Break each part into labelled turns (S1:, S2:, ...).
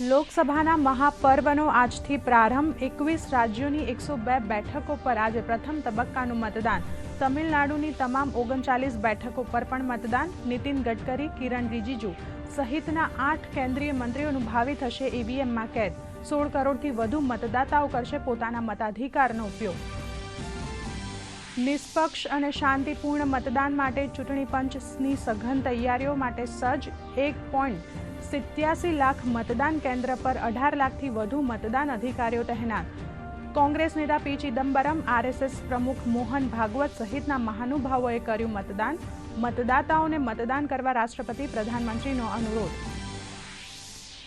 S1: લોકસભાના મહાપર્વનો આજથી પ્રારંભ. એકવીસ રાજ્યોની એકસો બે બેઠકો પર આજે પ્રથમ તબક્કાનું મતદાન. તમિલનાડુની તમામ ઓગણચાલીસ બેઠકો પર પણ મતદાન. નીતિન ગડકરી, કિરણ રિજિજુ સહિતના આઠ કેન્દ્રીય મંત્રીઓનું ભાવિ થશે ઈવીએમમાં કેદ. સોળ કરોડથી વધુ મતદાતાઓ કરશે પોતાના મતાધિકારનો ઉપયોગ. નિષ્પક્ષ અને શાંતિપૂર્ણ મતદાન માટે ચૂંટણી પંચની સઘન તૈયારીઓ માટે સજ્જ એક પોઈન્ટ સિત્યાસી લાખ મતદાન કેન્દ્ર પર અઢાર લાખથી વધુ મતદાન અધિકારીઓ તહેનાત. કોંગ્રેસ નેતા પી ચિદમ્બરમ, આરએસએસ પ્રમુખ મોહન ભાગવત સહિતના મહાનુભાવોએ કર્યું મતદાન. મતદાતાઓને મતદાન કરવા રાષ્ટ્રપતિ પ્રધાનમંત્રીનો અનુરોધ.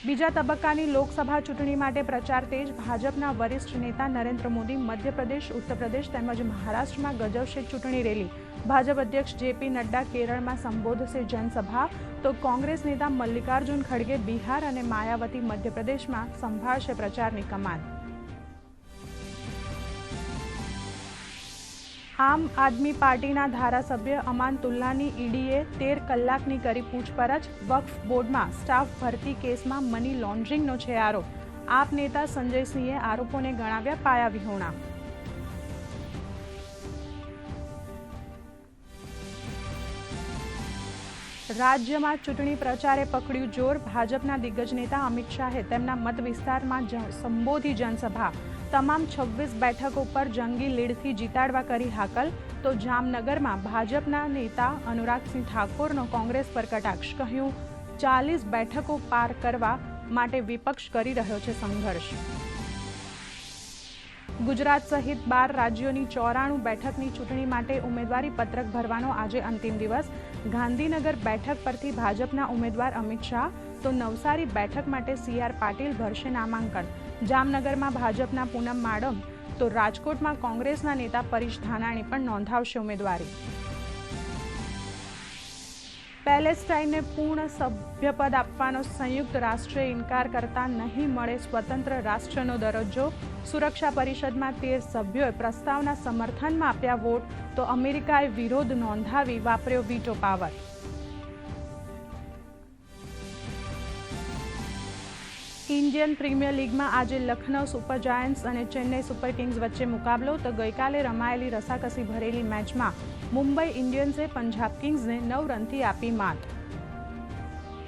S1: બીજા તબક્કાની લોકસભા ચૂંટણી માટે પ્રચાર તેજ ભાજપના વરિષ્ઠ નેતા નરેન્દ્ર મોદી, મધ્યપ્રદેશ, ઉત્તરપ્રદેશ તેમજ મહારાષ્ટ્રમાં ગજવશે ચૂંટણી રેલી. ભાજપ અધ્યક્ષ જેપી નડ્ડા કેરળમાં સંબોધશે જનસભા. તો કોંગ્રેસ નેતા મલ્લિકાર્જુન ખડગે બિહાર અને માયાવતી મધ્યપ્રદેશમાં સંભાળશે પ્રચારની કમાન. આમ આદમી પાર્ટીના ધારાસભ્ય અમાનતુલ્લાની ઈડીએ તેર કલાકની કરી પૂછપરછ, વક્ફ બોર્ડમાં સ્ટાફ ભરતી કેસમાં મની લોન્ડરિંગનો છે આરોપ. આપ નેતા સંજયસિંહે આરોપોને ગણાવ્યા પાયાવિહોણા રાજ્યમાં ચૂંટણી પ્રચારે પકડ્યું જોર. ભાજપના દિગ્ગજ નેતા અમિત શાહે તેમના મત વિસ્તારમાં સંબોધી જનસભા. તમામ છવ્વીસ બેઠકો પર જંગી લીડથી જીતાડવા કરી હાકલ. તો જામનગરમાં ભાજપના નેતા અનુરાગસિંહ ઠાકોરનો કોંગ્રેસ પર કટાક્ષ. કહ્યું, ચાલીસ બેઠકો પાર કરવા માટે વિપક્ષ કરી રહ્યો છે સંઘર્ષ. ગુજરાત સહિત બાર રાજ્યોની ચોરાણું બેઠકની ચૂંટણી માટે ઉમેદવારી પત્રક ભરવાનો આજે અંતિમ દિવસ. ગાંધીનગર બેઠક પરથી ભાજપના ઉમેદવાર અમિત શાહ, તો નવસારી બેઠક માટે સી આર પાટીલ ભરશે નામાંકન. જામનગરમાં ભાજપના પૂનમ માડમ, તો રાજકોટમાં કોંગ્રેસના નેતા પરેશ ધાનાણી પણ નોંધાવશે ઉમેદવારી. પેલેસ્ટાઇનને પૂર્ણ સભ્યપદ આપવાનો સંયુક્ત રાષ્ટ્રે ઇનકાર કરતા નહીં મળે સ્વતંત્ર રાષ્ટ્રનો દરજ્જો. સુરક્ષા પરિષદમાં તેર સભ્યોએ પ્રસ્તાવના સમર્થનમાં આપ્યા વોટ, તો અમેરિકાએ વિરોધ નોંધાવી વાપર્યો વીટો પાવર. ઇન્ડિયન પ્રીમિયર લીગમાં આજે લખનૌ સુપર જાયન્ટ્સ અને ચેન્નઈ સુપર કિંગ્સ વચ્ચે મુકાબલો, તો ગઈકાલે રમાયેલી રસાકસી ભરેલી મેચમાં મુંબઈ ઇન્ડિયન્સે પંજાબ કિંગ્સને નવ રનથી આપી માત.